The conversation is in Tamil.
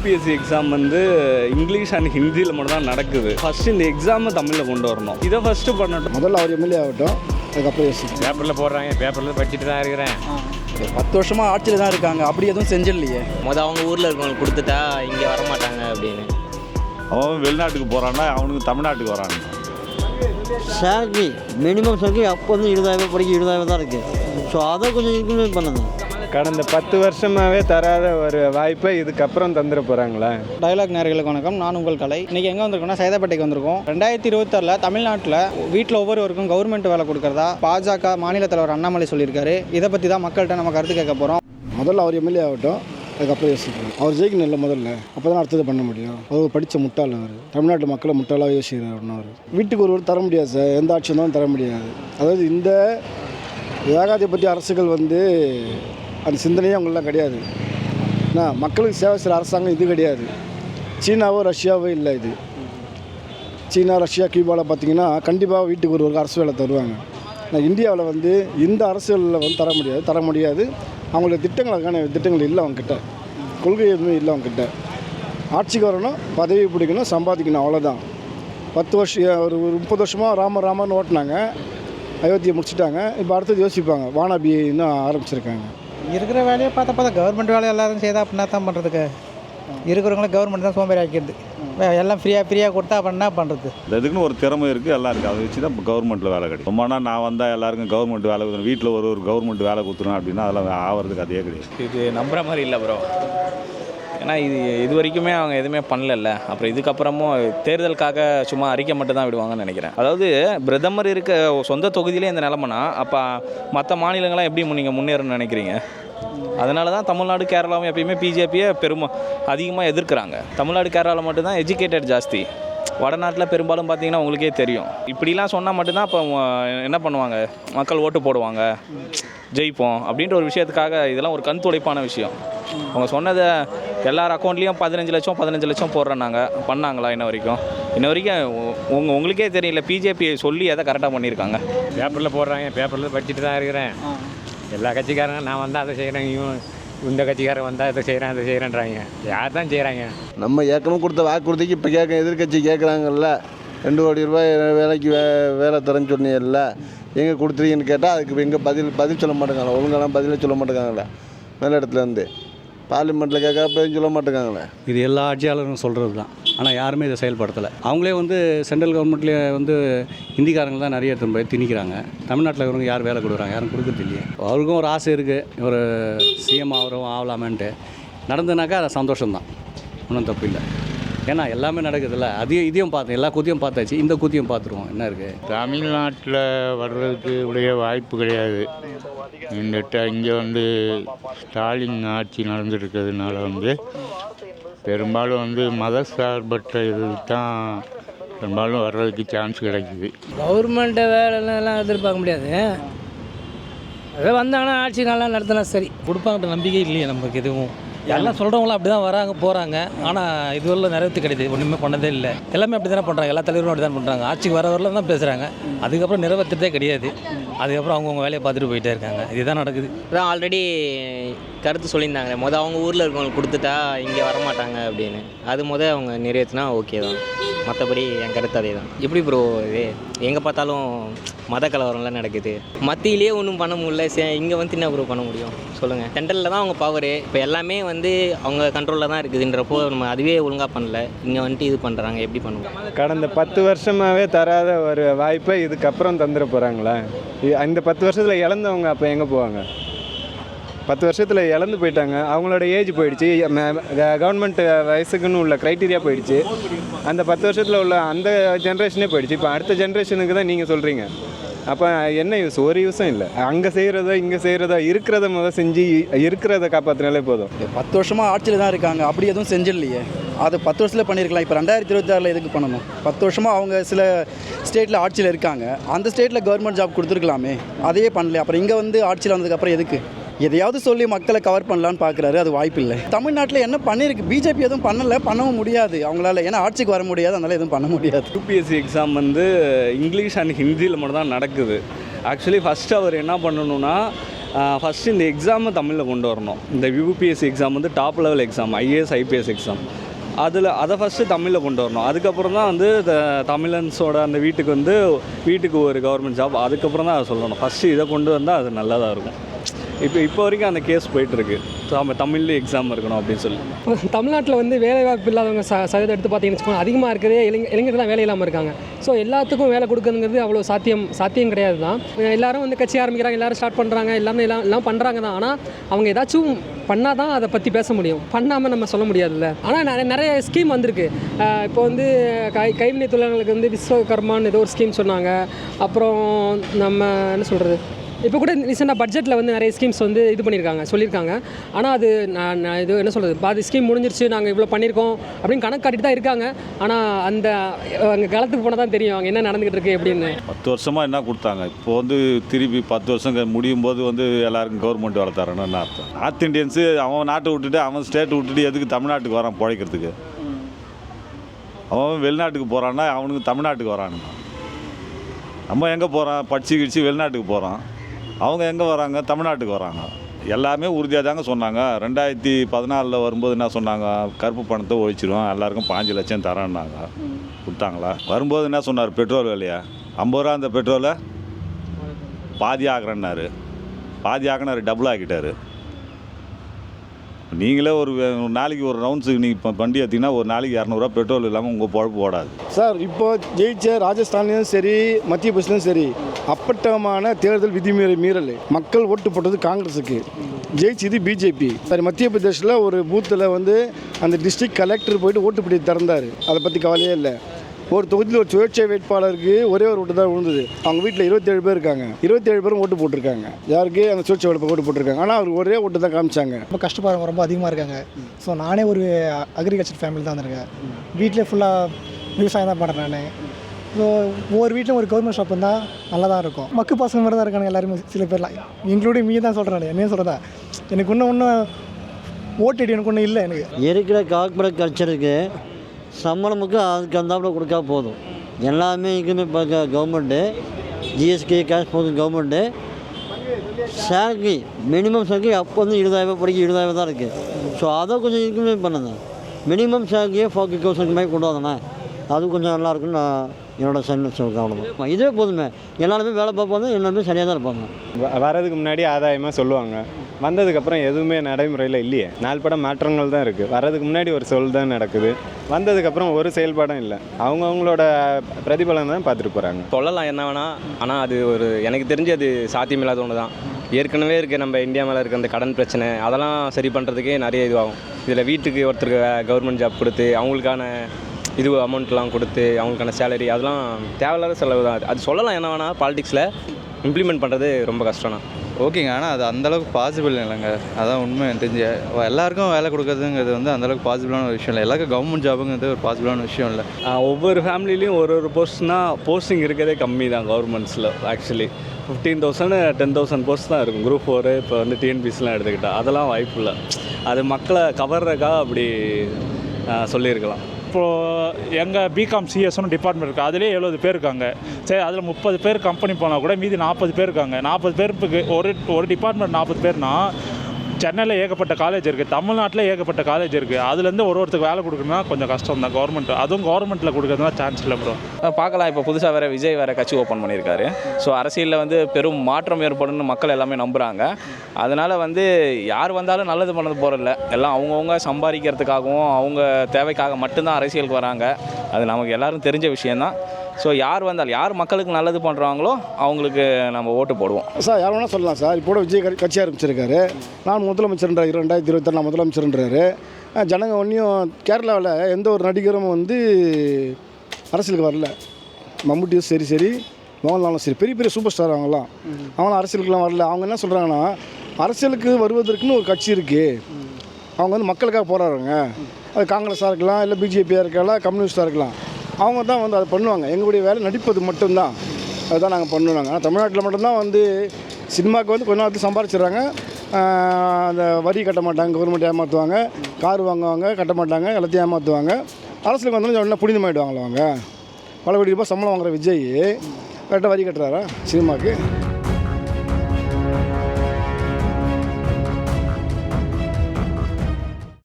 யூபிஎஸ்சி எக்ஸாம் வந்து இங்கிலீஷ் அண்ட் ஹிந்தியில் மட்டும் தான் நடக்குது. ஃபர்ஸ்ட் இந்த எக்ஸாமை தமிழில் கொண்டு வரணும். இதை ஃபர்ஸ்ட் பண்ணட்டும். முதல்ல அவர் எம்எல்ஏ ஆகட்டும் அதுக்கப்புறம் பேப்பரில் போடுறாங்க பேப்பரில் படிச்சுட்டு தான் இருக்கிறேன். பத்து வருஷமா ஆட்சியில் தான் இருக்காங்க. அப்படி எதுவும் செஞ்சிடலையே. மொதல் அவங்க ஊரில் இருக்கவங்களுக்கு கொடுத்துட்டா இங்கே வரமாட்டாங்க அப்படின்னு. அவன் வெளிநாட்டுக்கு போகிறான்னா அவனுக்கு தமிழ்நாட்டுக்கு வரான். சேலரி மினிமம் சேலரி அப்போ வந்து இருபதாயிரம் படிக்க இருபதாயிரம் தான் இருக்குது ஸோ அதை கொஞ்சம் இம்ப்ளிமெண்ட் பண்ணணும் கடந்த பத்து வருஷமாவே தராத ஒரு வாய்ப்பை இதுக்கப்புறம் தந்துட போகிறாங்களா டயலாக் நேர்களுக்கு வணக்கம். நான் உங்கள் கலை. இன்றைக்கி எங்கே வந்திருக்கோம்னா சைதாப்பேட்டைக்கு வந்திருக்கோம். ரெண்டாயிரத்தி இருபத்தாறில் தமிழ்நாட்டில் வீட்டில் ஒவ்வொருவருக்கும் கவர்மெண்ட் வேலை கொடுக்குறதா பாஜக மாநில தலைவர் அண்ணாமலை சொல்லியிருக்காரு. இதை பற்றி தான் மக்கள்கிட்ட நம்ம கருத்து கேட்க போகிறோம் முதல்ல அவர் எம்எல்ஏ ஆகட்டும் அதுக்கப்புறம் யோசிக்கலாம் அவர் ஜெயிக்கணும் இல்லை முதல்ல. அப்போ தான் அடுத்தது பண்ண முடியும். அவர் படித்த முட்டாள் அவர். தமிழ்நாட்டு மக்களை முட்டாளாக யோசிக்கிறார் அவர். வீட்டுக்கு ஒருவர் தர முடியாது சார். எந்த ஆட்சி வந்தாலும் தர முடியாது. அதாவது இந்த ஏகாதிபத்திய அரசுகள் வந்து அந்த சிந்தனையே அவங்களெலாம் கிடையாது. நான் மக்களுக்கு சேவை செய்கிற அரசாங்கம் இது கிடையாது. சீனாவோ ரஷ்யாவோ இல்லை இது. சீனா ரஷ்யா கியூபாவில் பார்த்தீங்கன்னா கண்டிப்பாக வீட்டுக்கு ஒரு ஒரு அரசு வேலை தருவாங்க. ஆனால் இந்தியாவில் வந்து இந்த அரசியலில் வந்து தர முடியாது தர முடியாது. அவங்களுடைய திட்டங்களுக்கான திட்டங்கள் இல்லை அவங்கக்கிட்ட கொள்கை எதுவுமே இல்லை அவங்கக்கிட்ட ஆட்சிக்கு வரணும் பதவி பிடிக்கணும் சம்பாதிக்கணும் அவ்வளோதான் பத்து வருஷம் ஒரு ஒரு முப்பது வருஷமாக ராம ராமன்னு ஓட்டினாங்க. அயோத்தியை முடிச்சுட்டாங்க. இப்போ அடுத்தது யோசிப்பாங்க. வானாபி ஆரம்பிச்சிருக்காங்க. இருக்கிற வேலையை பார்த்தா பார்த்தா கவர்மெண்ட் வேலை எல்லாரும் செய்தா அப்படின்னா தான் பண்ணுறதுக்கு இருக்கிறவங்கள கவர்மெண்ட் தான் சோம்பேறி ஆக்கிடுது. எல்லாம் ஃப்ரீயாக ஃப்ரீயாக கொடுத்தா அப்போ என்ன பண்ணுறது இதுக்குன்னு ஒரு திறமை இருக்குது எல்லாம் இருக்குது அதை வச்சு தான் இப்போ கவர்மெண்ட்டில் வேலை கிடைக்கும் சும்மானா நான் வந்தால் எல்லாருக்கும் கவர்மெண்ட் வேலை கொடுத்துரும் வீட்டில் ஒரு ஒரு கவர்மெண்ட் வேலை கொடுத்துரும் அப்படின்னா அதெல்லாம் ஆகிறதுக்கு அதே கிடையாது. இது நம்புற மாதிரி இல்லை ப்ரோ ஏன்னா இது இது வரைக்குமே அவங்க எதுவுமே பண்ணலல்ல. அப்புறம் இதுக்கப்புறமும் தேர்தலுக்காக சும்மா அறிக்கை மட்டும் தான் விடுவாங்கன்னு நினைக்கிறேன். அதாவது பிரதமர் இருக்க சொந்த தொகுதியிலே இந்த நிலமனா அப்போ மற்ற மாநிலங்களாம் எப்படி நீங்கள் முன்னேறணும்னு நினைக்கிறீங்க? அதனால தான் தமிழ்நாடு கேரளாவும் எப்பயுமே பிஜேபியை பெரும அதிகமாக எதிர்க்கிறாங்க. தமிழ்நாடு கேரளாவில் மட்டும்தான் எஜுகேட்டட் ஜாஸ்தி. வடநாட்டில் பெரும்பாலும் பார்த்தீங்கன்னா உங்களுக்கே தெரியும். இப்படிலாம் சொன்னால் மட்டும்தான் அப்போ என்ன பண்ணுவாங்க? மக்கள் ஓட்டு போடுவாங்க. ஜெயிப்போம் அப்படின்ற ஒரு விஷயத்துக்காக இதெல்லாம் ஒரு கண் துடைப்பான விஷயம். அவங்க சொன்னதை எல்லார் அக்கௌண்ட்லேயும் பதினஞ்சு லட்சம் பதினஞ்சு லட்சம் போடுறேன்னாங்க. பண்ணாங்களா இன்ன வரைக்கும்? இன்ன வரைக்கும் உங்கள் உங்களுக்கே தெரியல. பிஜேபி சொல்லி எதை கரெக்டாக பண்ணியிருக்காங்க. பேப்பரில் போடுறாங்க. பேப்பரில் படிச்சுட்டு தான் இருக்கிறேன். எல்லா கட்சிக்காரங்க நான் வந்தால் அதை செய்கிறேன். இவன் இந்த கட்சிக்காரன் வந்தால் இதை செய்கிறேன் அதை செய்கிறேன்றாங்க யார் தான் செய்கிறாங்க நம்ம ஏற்கனவே கொடுத்த வாக்குறுதிக்கு இப்போ கேட்க எதிர்க்கட்சி கேட்குறாங்கல்ல. ரெண்டு கோடி ரூபாய் வேலைக்கு வே வேலை தரேன்னு சொன்னீங்கல்ல. எங்கே கொடுத்துருக்கீங்கன்னு கேட்டால் அதுக்கு எங்கே பதில் பதில் சொல்ல மாட்டேங்காங்களே ஒழுங்கெல்லாம் பதிலே சொல்ல மாட்டேங்காங்களே மேல் இடத்துலேருந்து பார்லிமெண்ட்டில் கேட்குறப்ப சொல்ல மாட்டேங்காங்களே இது எல்லா ஆட்சியாளரும் சொல்கிறது தான் ஆனால் யாருமே இதை செயல்படுத்தலை. அவங்களே வந்து சென்ட்ரல் கவர்மெண்ட்லேயே வந்து ஹிந்திக்காரங்க தான் நிறைய திரும்ப திணிக்கிறாங்க. தமிழ்நாட்டில் இவங்க யார் வேலை கொடுக்குறாங்க? யாரும் கொடுக்குறது இல்லையே. அவருக்கும் ஒரு ஆசை இருக்குது ஒரு சிஎம் ஆகிறோம் ஆகலாமேன்ட்டு நடந்ததுனாக்கா அது சந்தோஷம்தான். ஒன்றும் தப்பு இல்லை. ஏன்னா எல்லாமே நடக்குதுல்ல. அதையும் இதையும் பார்த்தோம் எல்லா கூத்தியும் பார்த்தாச்சு. இந்த கூத்தியும் பார்த்துருவோம். என்ன இருக்குது தமிழ்நாட்டில் வர்றதுக்கு உடைய வாய்ப்பு கிடையாது. இந்த இங்கே வந்து ஸ்டாலின் ஆட்சி நடந்துருக்கிறதுனால வந்து பெரும்பாலும் வந்து மத சார்பற்ற இது தான் பெரும்பாலும் வர்றதுக்கு சான்ஸ் கிடைக்குது. கவர்மெண்ட் வேலைலாம் எதிர்பார்க்க முடியாது. அதே வந்தாங்கன்னா ஆட்சி நல்லா நடத்தினா சரி. கொடுப்பாங்கன்ற நம்பிக்கை இல்லையே நமக்கு எதுவும். எல்லாம் சொல்கிறவங்களாம் அப்படி தான் வராங்க போகிறாங்க ஆனால் இதுவரை நிறைவேற்று கிடையாது. ஒன்றுமே பண்ணதே இல்லை. எல்லாமே அப்படி தானே பண்ணுறாங்க எல்லா தலைவரும் அப்படி தான் பண்ணுறாங்க ஆட்சிக்கு வர வரல தான் பேசுகிறாங்க அதுக்கப்புறம் நிறைவேற்றதே கிடையாது. அதுக்கப்புறம் அவங்கவுங்க வேலையை பார்த்துட்டு போயிட்டே இருக்காங்க. இதுதான் நடக்குது. அதான் ஆல்ரெடி கருத்து சொல்லியிருந்தாங்களே. மொதல் அவங்க ஊரில் இருக்கவங்களுக்கு கொடுத்துட்டா இங்கே வரமாட்டாங்க அப்படின்னு. அது மொதல் அவங்க நிறைவேற்றினா ஓகே தான். மற்றபடி என் கருத்து அதே தான் எப்படி ப்ரோ இது? எங்கே பார்த்தாலும் மத கலவரம்லாம் நடக்குது. மத்தியிலேயே ஒன்றும் பண்ண முடியல. இங்கே வந்து என்ன ப்ரோ பண்ண முடியும்? சொல்லுங்கள் சென்ட்ரலில் தான் அவங்க பவரு இப்போ எல்லாமே வந்து அவங்க கண்ட்ரோலில் தான் இருக்குதுன்றப்போ நம்ம அதுவே ஒழுங்காக பண்ணல. இங்கே வந்துட்டு இது பண்ணுறாங்க எப்படி பண்ணுவோம்? கடந்த பத்து வருஷமாகவே தராத ஒரு வாய்ப்பை இதுக்கப்புறம் தந்துட போகிறாங்களா இந்த பத்து வருஷத்தில் இழந்தவங்க அப்போ எங்கே போவாங்க? பத்து வருஷத்தில் இழந்து போயிட்டாங்க. அவங்களோட ஏஜ் போயிடுச்சு. கவர்மெண்ட் வயசுக்குன்னு உள்ள க்ரைட்டீரியா போயிடுச்சு. அந்த பத்து வருஷத்தில் உள்ள அந்த ஜென்ரேஷனே போயிடுச்சு. இப்போ அடுத்த ஜென்ரேஷனுக்கு தான் நீங்கள் சொல்கிறீங்க அப்போ என்ன யூஸ் ஒரு யூஸும் இல்லை. அங்கே செய்கிறத இங்கே செய்கிறத இருக்கிறத முதல் செஞ்சு இருக்கிறத காப்பாற்றினாலே போதும். பத்து வருஷமாக ஆட்சியில் தான் இருக்காங்க. அப்படி எதுவும் செஞ்சிடலையே. அது பத்து வருஷத்தில் பண்ணியிருக்கலாம். இப்போ ரெண்டாயிரத்தி இருபத்தாறில் எதுக்கு பண்ணணும்? பத்து வருஷமாக அவங்க சில ஸ்டேட்டில் ஆட்சியில் இருக்காங்க. அந்த ஸ்டேட்டில் கவர்மெண்ட் ஜாப் கொடுத்துருக்கலாமே. அதையே பண்ணல அப்புறம் இங்கே வந்து ஆட்சியில் வந்ததுக்கப்புறம் எதுக்கு? எதையாவது சொல்லி மக்களை கவர் பண்ணலான்னு பார்க்குறாரு அது வாய்ப்பு இல்லை தமிழ்நாட்டில் என்ன பண்ணியிருக்கு பிஜேபி எதுவும் பண்ணலை பண்ணவும் முடியாது. அவங்களால ஏன்னா ஆட்சிக்கு வர முடியாது அதனால் எதுவும் பண்ண முடியாது. யூபிஎஸ்சி எக்ஸாம் வந்து இங்கிலீஷ் அண்ட் ஹிந்தியில் மட்டும் தான் நடக்குது. ஆக்சுவலி ஃபஸ்ட்டு அவர் என்ன பண்ணணும்னா ஃபஸ்ட்டு இந்த எக்ஸாமை தமிழில் கொண்டு வரணும். இந்த யூபிஎஸ்சி எக்ஸாம் வந்து top level exam IAS IPS exam அதில் அதை ஃபஸ்ட்டு தமிழில் கொண்டு வரணும். அதுக்கப்புறம் தான் வந்து த தமிழன்ஸோட அந்த வீட்டுக்கு வந்து வீட்டுக்கு ஒரு கவர்மெண்ட் ஜாப் அதுக்கப்புறம் தான் அதை சொல்லணும். ஃபஸ்ட்டு இதை கொண்டு வந்தால் அது நல்லா தான் இருக்கும். இப்போ இப்போ வரைக்கும் அந்த கேஸ் போயிட்டுருக்கு. நம்ம தமிழ்லேயே எக்ஸாம் இருக்கணும் அப்படின்னு சொல்லி. தமிழ்நாட்டில் வந்து வேலைவாய்ப்பு இல்லாதவங்க ச சதவீதம் எடுத்து பார்த்தீங்கன்னு வச்சுக்கோங்க அதிகமாக இருக்கிறதே இளைஞ இளைஞர்கள் தான் வேலை இல்லாமல் இருக்காங்க. ஸோ எல்லாத்துக்கும் வேலை கொடுக்குறதுங்கிறது அவ்வளோ சாத்தியம் சாத்தியம் கிடையாது தான் எல்லாரும் வந்து கட்சி ஆரம்பிக்கிறாங்க எல்லாரும் ஸ்டார்ட் பண்ணுறாங்க எல்லாமே எல்லாம் எல்லாம் பண்ணுறாங்க தான் ஆனால் அவங்க ஏதாச்சும் பண்ணால் தான் அதை பற்றி பேச முடியும். பண்ணாமல் நம்ம சொல்ல முடியாதுல்ல. ஆனால் நிறைய நிறைய ஸ்கீம் வந்திருக்கு. இப்போ வந்து கை கைவினை தொழிலாளர்களுக்கு வந்து விஸ்வகர்மான்னு ஏதோ ஒரு ஸ்கீம் சொன்னாங்க. அப்புறம் நம்ம என்ன சொல்கிறது இப்போ கூட ரீசெண்டாக பட்ஜெட்டில் வந்து நிறைய ஸ்கீம்ஸ் வந்து இது பண்ணியிருக்காங்க சொல்லியிருக்காங்க. ஆனால் அது நான் இது என்ன சொல்கிறது பாதி ஸ்கீம் முடிஞ்சிருச்சு நாங்கள் இவ்வளோ பண்ணியிருக்கோம் அப்படின்னு கணக்கு காட்டிட்டு தான் இருக்காங்க. ஆனால் அந்த அங்கே காலத்துக்கு போனால் தான் தெரியும் அங்கே என்ன நடந்துகிட்டு இருக்கு அப்படின்னு. பத்து வருஷமாக என்ன கொடுத்தாங்க? இப்போ வந்து திருப்பி பத்து வருஷம் முடியும் போது வந்து எல்லாருக்கும் கவர்மெண்ட் வேலை தரணும்னு அர்த்தம்? நார்த் இந்தியன்ஸு அவன் நாட்டை விட்டுட்டு அவன் ஸ்டேட் விட்டுட்டு எதுக்கு தமிழ்நாட்டுக்கு வரான் பிழைக்கிறதுக்கு? அவன் வெளிநாட்டுக்கு போகிறான்னா அவனுக்கு தமிழ்நாட்டுக்கு வரானுங்க. நம்ம எங்கே போகிறான் படிச்சு கிடிச்சு வெளிநாட்டுக்கு போகிறான் அவங்க எங்கே வராங்க? தமிழ்நாட்டுக்கு வராங்க. எல்லாமே உறுதியாக தாங்க சொன்னாங்க. ரெண்டாயிரத்தி பதினாலில் வரும்போது என்ன சொன்னாங்க? கருப்பு பணத்தை ஒழிச்சிருவோம். எல்லாருக்கும் பாஞ்சு லட்சம் தரேன்னாங்க. கொடுத்தாங்களா? வரும்போது என்ன சொன்னார்? பெட்ரோல் விலையா? ஐம்பது ரூபா அந்த பெட்ரோலை? பாதி ஆகிறேன்னாரு பாதி ஆகினார் டபுள் ஆக்கிட்டார். நீங்களே ஒரு ஒரு நாளைக்கு ஒரு ரவுண்ட்ஸுக்கு நீங்கள் இப்போ வண்டி ஏற்றிங்கன்னா ஒரு நாளைக்கு இரநூறுவா பெட்ரோல் இல்லாமல் உங்கள் பொழப்பு ஓடாது. சார் இப்போ ஜெயிச்ச ராஜஸ்தான்லேயும் சரி மத்திய பிரதேசலையும் சரி அப்பட்டமான தேர்தல் விதிமீறல் மீறல் மக்கள் ஓட்டு போட்டது காங்கிரஸுக்கு. ஜெயிச்சது பிஜேபி. சரி மத்திய பிரதேசில் ஒரு பூத்தில் வந்து அந்த டிஸ்ட்ரிக்ட் கலெக்டர் போயிட்டு ஓட்டுப்படி திறந்தார். அதை பற்றி கவலையே இல்லை. ஒரு தொகுதியில் ஒரு சுயேட்சை வேட்பாளருக்கு ஒரே ஒரு ஓட்டு தான் விழுந்தது. அவங்க வீட்டில் இருபத்தேழு பேர் இருக்காங்க. இருபத்தேழு பேரும் ஓட்டு போட்டிருக்காங்க. யாருக்கு? அந்த சுயேட்சை வேட்பாளர் ஓட்டு போட்டிருக்காங்க. ஆனால் அவர் ஒரே ஓட்டு தான் காமிச்சாங்க. ரொம்ப கஷ்டப்படுறவங்க ரொம்ப அதிகமாக இருக்காங்க. ஸோ நானே ஒரு அக்ரிகல்ச்சர் ஃபேமிலி தான் வந்திருக்கேன் வீட்டிலே ஃபுல்லாக விவசாயம் தான் பண்ணுறேன் நான். ஸோ ஒவ்வொரு வீட்டிலும் ஒரு கவர்மெண்ட் ஷாப் இருந்தால் நல்லா தான் இருக்கும். மக்கு பசங்க மாதிரி தான் இருக்காங்க எல்லாருமே சில பேர்லாம். இன்க்ளூடிங் மீ தான் சொல்கிறேன் என்ன சொல்கிறதா எனக்கு இன்னும் ஒன்றும் ஓட்டு எனக்கு ஒன்றும் இல்லை எனக்கு. இருக்கிற கார்பரேட் கல்ச்சருக்கு சம்பளமுக்கு அதுக்கு அந்தாப்பில் கொடுத்தா போதும். எல்லாமே இங்குமே இப்போ கவர்மெண்ட்டு ஜிஎஸ்டி கேஷ் போதும் கவர்மெண்ட்டு. சேலரி மினிமம் சேலரி அப்போ வந்து இருபதாயிரம் படிக்க இருபதாயிரம் தான் இருக்குது ஸோ அதை கொஞ்சம் இன்க்ரிமெண்ட் பண்ணுங்க. மினிமம் சேலரியே ஃபார்ட்டி தௌசண்ட் மாதிரி கொண்டு வந்தேண்ணே அது கொஞ்சம் நல்லா இருக்குன்னு நான் என்னோட சன் கவனம் இதே போதுமே. எல்லாருமே வேலை பார்ப்பாங்க எல்லாருமே சரியாக தான் இருப்பாங்க. வ- வரதுக்கு முன்னாடி ஆதாயமாக சொல்லுவாங்க. வந்ததுக்கப்புறம் எதுவுமே நடைமுறையில் இல்லையே. நாள்பட மாற்றங்கள் தான் இருக்குது வரதுக்கு முன்னாடி ஒரு சொல் தான் நடக்குது. வந்ததுக்கப்புறம் ஒரு செயல்பாடும் இல்லை. அவங்கவுங்களோட பிரதிபலன் தான் பார்த்துட்டு போகிறாங்க சொல்லலாம் என்ன வேணால் ஆனால் அது ஒரு எனக்கு தெரிஞ்சு அது சாத்தியமில்லாத ஒன்று தான் ஏற்கனவே இருக்க நம்ம இந்தியா மேலே இருக்க அந்த கடன் பிரச்சனை. அதெல்லாம் சரி பண்ணுறதுக்கே நிறைய இதுவாகும். இதில் வீட்டுக்கு ஒருத்தருக்கு கவர்மெண்ட் ஜாப் கொடுத்து அவங்களுக்கான இது அமௌண்ட்லாம் கொடுத்து அவங்களுக்கான சேலரி அதெல்லாம் தேவையில்லாத செலவு தான். அது சொல்லலாம் என்ன வேணால் பாலிடிக்ஸில் இம்ப்ளிமெண்ட் பண்ணுறது ரொம்ப கஷ்டம் தான் ஓகேங்க ஆனால் அது அந்தளவுக்கு பாசிபிள் இல்லைங்க. அதான் உண்மை எனக்கு தெரிஞ்சு. எல்லாருக்கும் வேலை கொடுக்கறதுங்கிறது வந்து அந்தளவுக்கு பாசிபிளான ஒரு விஷயம் இல்லை. எல்லாருக்கும் கவர்மெண்ட் ஜாபுங்கிறது ஒரு பாசிபிளான விஷயம் இல்லை. ஒவ்வொரு ஃபேமிலிலையும் ஒரு ஒரு போஸ்ட்னா போஸ்டிங் இருக்கிறதே கம்மி தான் கவர்மெண்ட்ஸில் actually fifteen thousand ten thousand post தான் இருக்கும். குரூப் ஃபோரு இப்போ வந்து டிஎன்பிசிலாம் எடுத்துக்கிட்டா அதெல்லாம் வாய்ப்பு இல்லை. அது மக்களை கவர்றதுக்காக அப்படி சொல்லியிருக்கலாம். இப்போது எங்கள் பிகாம் சிஎஸ்னு டிபார்ட்மெண்ட் இருக்குது அதுலேயே எழுபது பேர் இருக்காங்க. சரி அதில் முப்பது பேர் கம்பெனி போனால் கூட மீதி நாற்பது பேர் இருக்காங்க. நாற்பது பேருக்கு ஒரு ஒரு டிபார்ட்மெண்ட் நாற்பது பேர்னா சென்னையில் ஏகப்பட்ட காலேஜ் இருக்குது தமிழ்நாட்டில் ஏகப்பட்ட காலேஜ் இருக்குது அதுலேருந்து ஒரு ஒருத்தருக்கு வேலை கொடுக்கணும்னா கொஞ்சம் கஷ்டம் தான். கவர்மெண்ட் அதுவும் கவர்மெண்ட்டில் கொடுக்கறதுனா சான்ஸ் இல்லை ப்ரோ பார்க்கலாம். இப்போ புதுசாக வேறு விஜய் வேறு கட்சி ஓப்பன் பண்ணியிருக்காரு. ஸோ அரசியலில் வந்து பெரும் மாற்றம் ஏற்படும்னு மக்கள் எல்லாமே நம்புகிறாங்க அதனால் வந்து யார் வந்தாலும் நல்லது பண்ணது போகிறதில்ல எல்லாம் அவங்கவுங்க சம்பாதிக்கிறதுக்காகவும் அவங்க தேவைக்காக மட்டும்தான் அரசியலுக்கு வராங்க. அது நமக்கு எல்லாரும் தெரிஞ்ச விஷயந்தான் ஸோ யார் வந்தாலும் யார் மக்களுக்கு நல்லது பண்ணுறாங்களோ அவங்களுக்கு நம்ம ஓட்டு போடுவோம். சார் யார் வேணால் சொல்லலாம் சார். இப்போ விஜய் கட்சி- ஆரம்பிச்சிருக்காரு. நான் முதலமைச்சர்ன்றார் ரெண்டாயிரத்தி இருபத்தி நான் முதலமைச்சர்ன்றாரு. ஜனங்க ஒன்றையும் கேரளாவில் எந்த ஒரு நடிகரும் வந்து அரசியலுக்கு வரல. மம்முட்டியும் சரி சரி. மோகன்லாலும் சரி. பெரிய பெரிய சூப்பர் ஸ்டார் அவங்களாம் அவங்களாம் அரசியலுக்குலாம் வரல. அவங்க என்ன சொல்கிறாங்கன்னா அரசியலுக்கு வருவதற்குன்னு ஒரு கட்சி இருக்குது அவங்க வந்து மக்களுக்காக போராடுறாங்க. அது காங்கிரஸாக இருக்கலாம் இல்லை பிஜேபியாக இருக்கலாம் கம்யூனிஸ்டாக இருக்கலாம். அவங்க தான் வந்து அதை பண்ணுவாங்க. எங்களுடைய வேலை நடிப்பது மட்டும்தான். அதுதான் நாங்கள் பண்ணுவாங்க ஆனால் தமிழ்நாட்டில் மட்டும்தான் வந்து சினிமாவுக்கு வந்து கொஞ்ச நேரத்தில் சம்பாரிச்சிடுறாங்க. அந்த வரி கட்ட மாட்டாங்க கவர்மெண்ட் ஏமாற்றுவாங்க கார் வாங்குவாங்க கட்ட மாட்டாங்க எல்லாத்தையும் ஏமாற்றுவாங்க அரசுக்கு வந்தாலும் உடனே புனிதமாயிடுவாங்களா அவங்க? பல கோடி ரூபாய் சம்பளம் வாங்குற விஜய். கரெக்டாக வரி கட்டுறாரா சினிமாவுக்கு